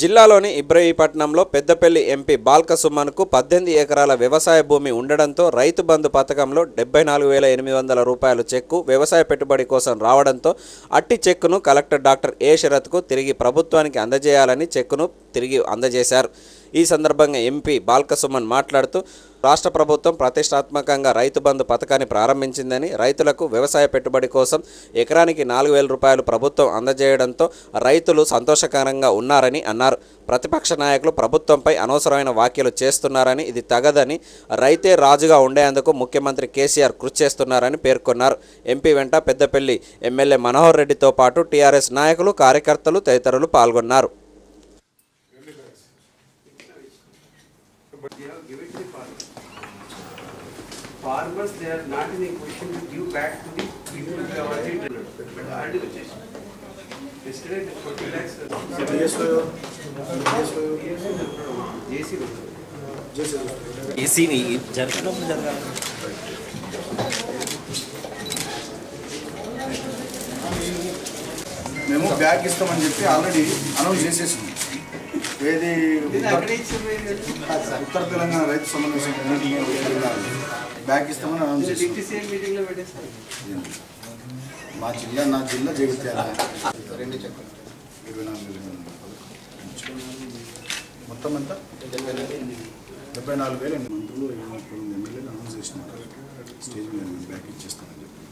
జిల్లాలోని ఇబ్రహీపట్నంలో పెద్దపల్లి ఎంపీ బాల్క సుమన్కు పద్దెనిమిది ఎకరాల వ్యవసాయ భూమి ఉండడంతో రైతు బంధు పథకంలో డెబ్బై నాలుగు వేల ఎనిమిది వందల రూపాయల చెక్కు వ్యవసాయ పెట్టుబడి కోసం రావడంతో అట్టి చెక్కును కలెక్టర్ డాక్టర్ ఏ శరత్కు తిరిగి ప్రభుత్వానికి అందజేయాలని చెక్కును తిరిగి అందజేశారు. ఈ సందర్భంగా ఎంపీ బాల్కసుమన్ మాట్లాడుతూ రాష్ట్ర ప్రభుత్వం ప్రతిష్టాత్మకంగా రైతు బంధు పథకాన్ని ప్రారంభించిందని రైతులకు వ్యవసాయ పెట్టుబడి కోసం ఎకరానికి నాలుగు వేల రూపాయలు ప్రభుత్వం అందజేయడంతో రైతులు సంతోషకరంగా ఉన్నారని అన్నారు. ప్రతిపక్ష నాయకులు ప్రభుత్వంపై అనవసరమైన వ్యాఖ్యలు చేస్తున్నారని ఇది తగదని రైతే రాజుగా ఉండేందుకు ముఖ్యమంత్రి కేసీఆర్ కృషి చేస్తున్నారని పేర్కొన్నారు. ఎంపీ వెంట పెద్దపల్లి ఎమ్మెల్యే మనోహర్ రెడ్డితో పాటు టీఆర్ఎస్ నాయకులు కార్యకర్తలు తదితరులు పాల్గొన్నారు. Farmers, they are not in a position to give back to the people who have already done it. But already వచ్చేసి. Yesterday, the forty lakhs. JC AC జరగడం జరగాలి మేము బ్యాగ్ ఇస్తామని చెప్పి ఆల్రెడీ అనౌన్స్ చేసేసింది ఏది ఉత్తర- అక్కడే ఇచ్చిన ఉత్తర తెలంగాణ రైతు సమన్వయ సమితి మీటింగ్ బ్యాగ్ ఇస్తామని అనౌన్స్ మా జిల్లా నా జిల్లా జగిత్యాల. రెండు చెక్కలు. ఇరవై నాలుగు. మొత్తం ఎంత? డెబ్బై నాలుగు వేలు ఎనిమిది మంత్రులు ఇరవై ముప్పై మంది ఎమ్మెల్యేలు అనౌన్స్ చేసినారు. స్టేజ్ మీద మేము బ్యాగ్ ఇచ్చేస్తామని చెప్పి.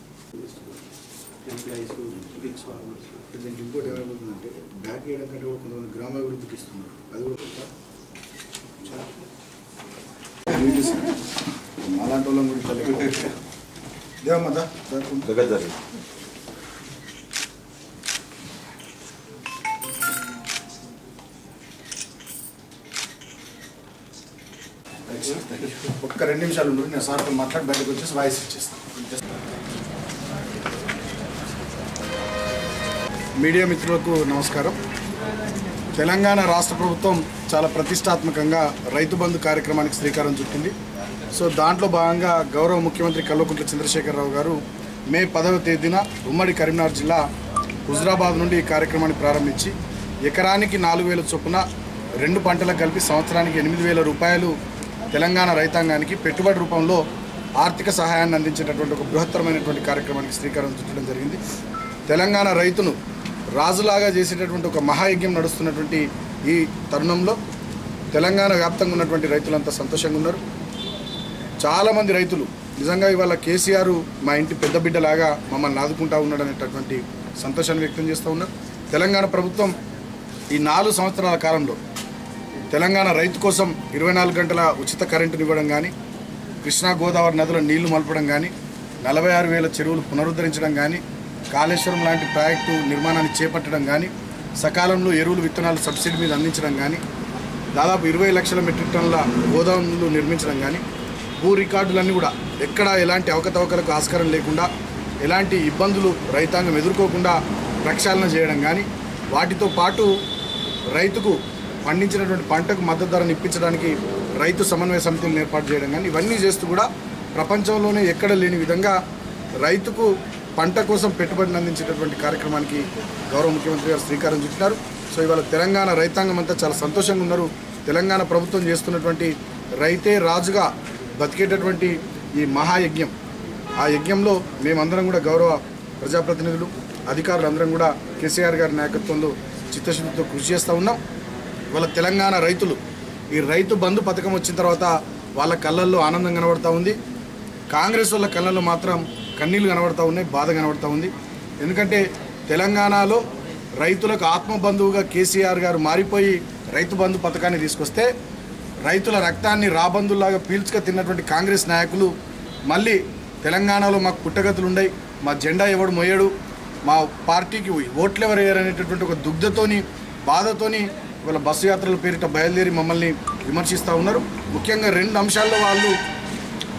దీనికి ఇంకోటి ఏమైపోతుందంటే బ్యాగ్ వేయడం కంటే కూడా కొంతమంది గ్రామాభివృద్ధికి ఇస్తున్నారు. అది కూడా చాలా. అలాంటి వాళ్ళని గురించి ఒక్క రెండు నిమిషాలు ఉండు నేను సార్తో మాట్లాడి బయటకు వచ్చేసి వాయిస్ ఇచ్చేస్తాను మీడియా మిత్రులకు నమస్కారం. తెలంగాణ రాష్ట్ర ప్రభుత్వం చాలా ప్రతిష్టాత్మకంగా రైతు బంధు కార్యక్రమానికి శ్రీకారం చుట్టింది. సో దాంట్లో భాగంగా గౌరవ ముఖ్యమంత్రి కల్వకుంట్ల చంద్రశేఖరరావు గారు మే పదవ తేదీన ఉమ్మడి కరీంనగర్ జిల్లా హుజరాబాద్ నుండి ఈ కార్యక్రమాన్ని ప్రారంభించి ఎకరానికి నాలుగు వేల చొప్పున రెండు పంటలకు కలిపి సంవత్సరానికి ఎనిమిది వేల రూపాయలు తెలంగాణ రైతాంగానికి పెట్టుబడి రూపంలో ఆర్థిక సహాయాన్ని అందించేటటువంటి ఒక బృహత్తరమైనటువంటి కార్యక్రమానికి శ్రీకారం చుట్టడం జరిగింది. తెలంగాణ రైతును రాజులాగా చేసేటటువంటి ఒక మహాయజ్ఞం నడుస్తున్నటువంటి ఈ తరుణంలో తెలంగాణ వ్యాప్తంగా ఉన్నటువంటి రైతులంతా సంతోషంగా ఉన్నారు. చాలామంది రైతులు నిజంగా ఇవాళ కేసీఆర్ మా ఇంటి పెద్ద బిడ్డలాగా మమ్మల్ని ఆదుకుంటా ఉన్నాడు అనేటటువంటి సంతోషాన్ని వ్యక్తం చేస్తూ ఉన్నారు తెలంగాణ ప్రభుత్వం ఈ నాలుగు సంవత్సరాల కాలంలో తెలంగాణ రైతు కోసం ఇరవై నాలుగు గంటల ఉచిత కరెంటుని ఇవ్వడం కానీ కృష్ణా గోదావరి నదుల నీళ్ళు మలపడం కానీ నలభై ఆరు వేల చెరువులు పునరుద్ధరించడం కానీ కాళేశ్వరం లాంటి ప్రాజెక్టు నిర్మాణాన్ని చేపట్టడం కానీ సకాలంలో ఎరువులు విత్తనాలు సబ్సిడీ మీద అందించడం కానీ దాదాపు ఇరవై లక్షల మెట్రిక్ టన్నుల గోదాములు నిర్మించడం కానీ భూ రికార్డులన్నీ కూడా ఎక్కడ ఎలాంటి అవకతవకలకు ఆస్కారం లేకుండా ఎలాంటి ఇబ్బందులు రైతాంగం ఎదుర్కోకుండా ప్రక్షాళన చేయడం కానీ వాటితో పాటు రైతుకు పండించినటువంటి పంటకు మద్దతు ధరను ఇప్పించడానికి రైతు సమన్వయ సమితిని ఏర్పాటు చేయడం కానీ ఇవన్నీ చేస్తూ కూడా ప్రపంచంలోనే ఎక్కడ లేని విధంగా రైతుకు పంట కోసం పెట్టుబడిని అందించేటటువంటి కార్యక్రమానికి గౌరవ ముఖ్యమంత్రి గారు శ్రీకారం చుట్టినారు. సో ఇవాళ తెలంగాణ రైతాంగం అంతా చాలా సంతోషంగా ఉన్నారు. తెలంగాణ ప్రభుత్వం చేస్తున్నటువంటి రైతే రాజుగా బతికేటటువంటి ఈ మహాయజ్ఞం. ఆ యజ్ఞంలో మేమందరం కూడా గౌరవ ప్రజాప్రతినిధులు అధికారులు అందరం కూడా కేసీఆర్ గారి నాయకత్వంలో చిత్తశుద్ధితో కృషి చేస్తూ ఉన్నాం. వాళ్ళ తెలంగాణ రైతులు ఈ రైతు బంధు పథకం వచ్చిన తర్వాత వాళ్ళ కళ్ళల్లో ఆనందం కనబడతా ఉంది. కాంగ్రెస్ వాళ్ళ కళ్ళల్లో మాత్రం కన్నీళ్ళు కనబడతా ఉన్నాయి బాధ కనబడతా ఉంది. ఎందుకంటే తెలంగాణలో రైతులకు ఆత్మబంధువుగా కేసీఆర్ గారు మారిపోయి రైతు బంధు పథకాన్ని తీసుకొస్తే రైతుల రక్తాన్ని రాబందుల్లాగా పీల్చుక తిన్నటువంటి కాంగ్రెస్ నాయకులు మళ్ళీ తెలంగాణలో మాకు పుట్టగతులు ఉన్నాయి మా జెండా ఎవడు మోయడు మా పార్టీకి ఓట్లు ఎవరు అనేటటువంటి ఒక దుగ్ధతోని బాధతోని ఇవాళ బస్సు యాత్రల పేరిట బయలుదేరి మమ్మల్ని విమర్శిస్తూ ఉన్నారు. ముఖ్యంగా రెండు అంశాల్లో వాళ్ళు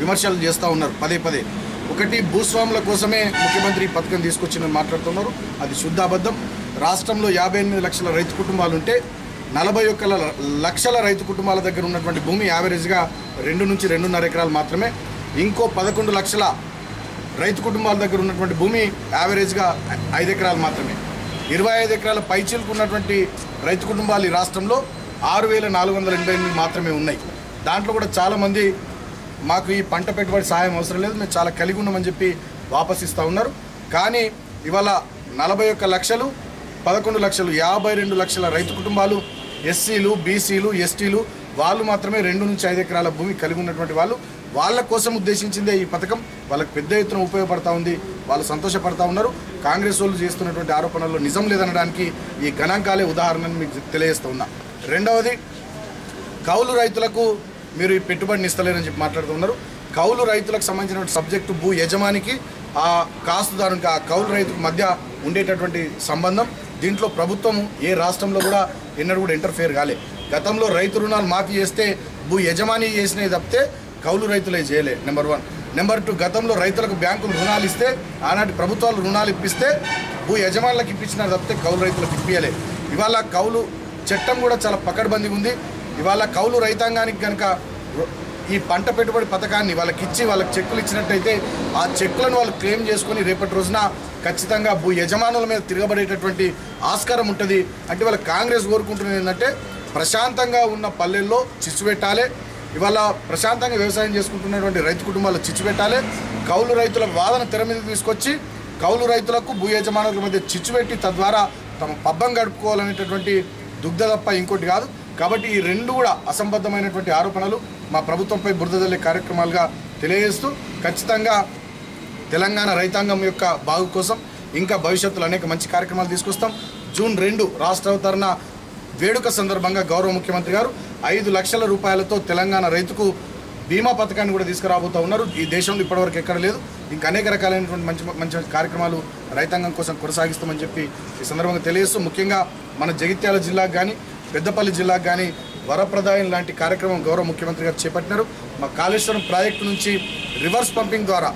విమర్శలు చేస్తూ ఉన్నారు పదే పదే. ఒకటి భూస్వాముల కోసమే ముఖ్యమంత్రి ఈ పథకం తీసుకొచ్చిందని మాట్లాడుతున్నారు. అది శుద్ధ అబద్ధం రాష్ట్రంలో యాభై ఎనిమిది లక్షల రైతు కుటుంబాలు ఉంటే నలభై ఒక్క లక్షల రైతు కుటుంబాల దగ్గర ఉన్నటువంటి భూమి యావరేజ్గా రెండు నుంచి రెండున్నర ఎకరాలు మాత్రమే. ఇంకో పదకొండు లక్షల రైతు కుటుంబాల దగ్గర ఉన్నటువంటి భూమి యావరేజ్గా ఐదు ఎకరాలు మాత్రమే. ఇరవై ఐదు ఎకరాల పైచీలకు ఉన్నటువంటి రైతు కుటుంబాలు ఈ రాష్ట్రంలో ఆరు వేల నాలుగు వందల ఎనభై ఎనిమిది మాత్రమే ఉన్నాయి. దాంట్లో కూడా చాలామంది మాకు ఈ పంట పెట్టుబడి సాయం అవసరం లేదు మేము చాలా కలిగి ఉన్నామని చెప్పి వాపస్ ఇస్తూ ఉన్నారు. కానీ ఇవాళ నలభై ఒక్క లక్షలు పదకొండు లక్షలు యాభై రెండు లక్షల రైతు కుటుంబాలు ఎస్సీలు బీసీలు ఎస్టీలు వాళ్ళు మాత్రమే రెండు నుంచి ఐదు ఎకరాల భూమి కలిగి ఉన్నటువంటి వాళ్ళు. వాళ్ళ కోసం ఉద్దేశించిందే ఈ పథకం. వాళ్ళకి పెద్ద ఎత్తున ఉపయోగపడతా ఉంది. వాళ్ళు సంతోషపడతా ఉన్నారు. కాంగ్రెస్ వాళ్ళు చేస్తున్నటువంటి ఆరోపణల్లో నిజం లేదనడానికి ఈ గణాంకాలే ఉదాహరణని మీకు తెలియజేస్తూ ఉన్నా. రెండవది కౌలు రైతులకు మీరు ఈ పెట్టుబడిని ఇస్తలేరని చెప్పి మాట్లాడుతున్నారు కౌలు రైతులకు సంబంధించిన సబ్జెక్టు భూ యజమానికి ఆ కాస్తుదారునికి ఆ కౌలు రైతుకు మధ్య ఉండేటటువంటి సంబంధం. దీంట్లో ప్రభుత్వం ఏ రాష్ట్రంలో కూడా ఎన్నడూ కూడా ఇంటర్ఫేర్ కాలే. గతంలో రైతు రుణాలు మాఫీ చేస్తే భూ యజమాని చేసినవి తప్పితే కౌలు రైతులే చేయలే నెంబర్ వన్ నెంబర్ టూ గతంలో రైతులకు బ్యాంకులు రుణాలు ఇస్తే ఆనాటి ప్రభుత్వాలు రుణాలు ఇప్పిస్తే భూ యజమానులకు ఇప్పించినారు తప్పితే కౌలు రైతులకు ఇప్పియలే ఇవాళ కౌలు చట్టం కూడా చాలా పకడ్బందీ ఉంది. ఇవాళ కౌలు రైతాంగానికి కనుక ఈ పంట పెట్టుబడి పథకాన్ని వాళ్ళకి ఇచ్చి వాళ్ళకి చెక్కులు ఇచ్చినట్టయితే ఆ చెక్కులను వాళ్ళు క్లెయిమ్ చేసుకొని రేపటి రోజున ఖచ్చితంగా భూ యజమానుల మీద తిరగబడేటటువంటి ఆస్కారం ఉంటుంది. అంటే వాళ్ళ కాంగ్రెస్ కోరుకుంటున్నది ఏంటంటే ప్రశాంతంగా ఉన్న పల్లెల్లో చిచ్చు పెట్టాలి. ఇవాళ ప్రశాంతంగా వ్యవసాయం చేసుకుంటున్నటువంటి రైతు కుటుంబాలు చిచ్చు పెట్టాలి. కౌలు రైతుల వాదన తెర మీద తీసుకొచ్చి కౌలు రైతులకు భూ యజమానుల మధ్య చిచ్చు పెట్టి తద్వారా తమ పబ్బం గడుపుకోవాలనేటటువంటి దుగ్ధ తప్ప ఇంకోటి కాదు. కాబట్టి ఈ రెండు కూడా అసంబద్ధమైనటువంటి ఆరోపణలు మా ప్రభుత్వంపై బురద కార్యక్రమాలుగా తెలియజేస్తూ ఖచ్చితంగా తెలంగాణ రైతాంగం యొక్క బాగు కోసం ఇంకా భవిష్యత్తులో అనేక మంచి కార్యక్రమాలు తీసుకొస్తాం. జూన్ రెండు రాష్ట్ర అవతరణ వేడుక సందర్భంగా గౌరవ ముఖ్యమంత్రి గారు ఐదు లక్షల రూపాయలతో తెలంగాణ రైతుకు బీమా పథకాన్ని కూడా తీసుకురాబోతూ ఉన్నారు. ఈ దేశంలో ఇప్పటివరకు ఎక్కడ లేదు. ఇంకా అనేక రకాలైనటువంటి మంచి మంచి కార్యక్రమాలు రైతాంగం కోసం కొనసాగిస్తామని చెప్పి ఈ సందర్భంగా తెలియజేస్తూ ముఖ్యంగా మన జగిత్యాల జిల్లాకు కానీ పెద్దపల్లి జిల్లాకు కానీ వరప్రదాయం లాంటి కార్యక్రమం గౌరవ ముఖ్యమంత్రి గారు చేపట్టినారు. మా కాళేశ్వరం ప్రాజెక్టు నుంచి రివర్స్ పంపింగ్ ద్వారా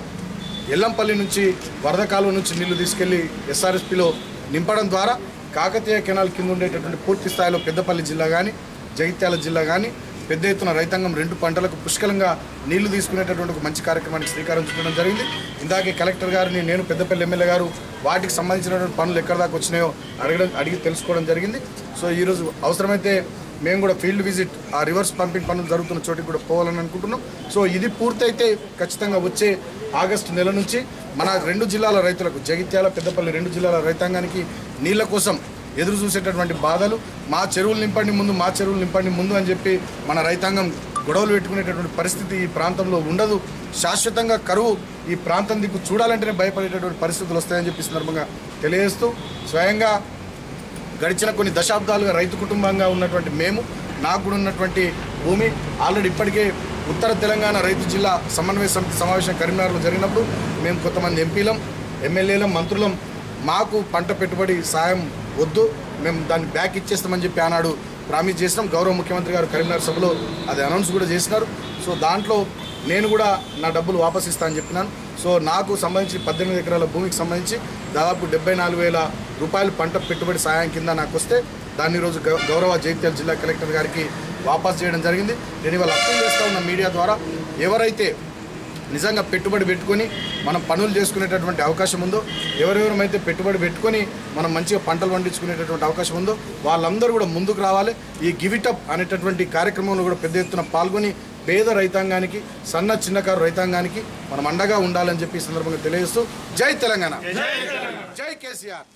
ఎల్లంపల్లి నుంచి వరద కాలువ నుంచి నీళ్ళు తీసుకెళ్ళి ఎస్ఆర్ఎస్పిలో నింపడం ద్వారా కాకతీయ కెనాల్ కింద ఉండేటటువంటి పూర్తి స్థాయిలో పెద్దపల్లి జిల్లా కానీ జగిత్యాల జిల్లా కానీ పెద్ద ఎత్తున రైతాంగం రెండు పంటలకు పుష్కలంగా నీళ్ళు తీసుకునేటటువంటి ఒక మంచి కార్యక్రమానికి శ్రీకారం చుట్టడం జరిగింది. ఇందాకే కలెక్టర్ గారిని నేను పెద్దపల్లి ఎమ్మెల్యే గారు వాటికి సంబంధించినటువంటి పనులు ఎక్కడ దాకా వచ్చినాయో అడగడం అడిగి తెలుసుకోవడం జరిగింది. సో ఈరోజు అవసరమైతే మేము కూడా ఫీల్డ్ విజిట్ ఆ రివర్స్ పంపింగ్ పనులు జరుగుతున్న చోటికి కూడా పోవాలని అనుకుంటున్నాం. సో ఇది పూర్తయితే ఖచ్చితంగా వచ్చే ఆగస్టు నెల నుంచి మన రెండు జిల్లాల రైతులకు జగిత్యాల పెద్దపల్లి రెండు జిల్లాల రైతాంగానికి నీళ్ళ కోసం ఎదురు చూసేటటువంటి బాధలు మా చెరువులు నింపండి ముందు మా చెరువులు నింపండి ముందు అని చెప్పి మన రైతాంగం గొడవలు పెట్టుకునేటటువంటి పరిస్థితి ఈ ప్రాంతంలో ఉండదు. శాశ్వతంగా కరువు ఈ ప్రాంతం దిక్కు చూడాలంటేనే భయపడేటటువంటి పరిస్థితులు వస్తాయని చెప్పి సందర్భంగా తెలియజేస్తూ స్వయంగా గడిచిన కొన్ని దశాబ్దాలుగా రైతు కుటుంబంగా ఉన్నటువంటి మేము నాకు కూడా ఉన్నటువంటి భూమి ఆల్రెడీ ఇప్పటికే ఉత్తర తెలంగాణ రైతు జిల్లా సమన్వయ సమితి సమావేశం కరీంనగర్లో జరిగినప్పుడు మేము కొంతమంది ఎంపీలం ఎమ్మెల్యేలం మంత్రులం మాకు పంట పెట్టుబడి సాయం వద్దు మేము దాన్ని బ్యాక్ ఇచ్చేస్తామని చెప్పి ఆనాడు ప్రామిస్ చేసినాం. గౌరవ ముఖ్యమంత్రి గారు కరీంనగర్ సభలో అది అనౌన్స్ కూడా చేసినారు. సో దాంట్లో నేను కూడా నా డబ్బులు వాపస్ ఇస్తానని చెప్పినాను. సో నాకు సంబంధించి పద్దెనిమిది ఎకరాల భూమికి సంబంధించి దాదాపు డెబ్బై నాలుగు వేల రూపాయలు పంట పెట్టుబడి సాయం కింద నాకు వస్తే దాన్ని ఈరోజు గౌ- గౌరవ జైత్యాల జిల్లా కలెక్టర్ గారికి వాపస్ చేయడం జరిగింది. నేను ఇవాళ అప్పీల్ చేస్తా ఉన్న మీడియా ద్వారా ఎవరైతే నిజంగా పెట్టుబడి పెట్టుకొని మనం పనులు చేసుకునేటటువంటి అవకాశం ఉందో ఎవరెవరమైతే పెట్టుబడి పెట్టుకొని మనం మంచిగా పంటలు పండించుకునేటటువంటి అవకాశం ఉందో వాళ్ళందరూ కూడా ముందుకు రావాలి. ఈ గివిటప్ అనేటటువంటి కార్యక్రమంలో కూడా పెద్ద ఎత్తున పాల్గొని పేద రైతాంగానికి సన్న చిన్నకారు రైతాంగానికి మనం అండగా ఉండాలని చెప్పి ఈ సందర్భంగా తెలియజేస్తూ జై తెలంగాణ. జై కేసీఆర్.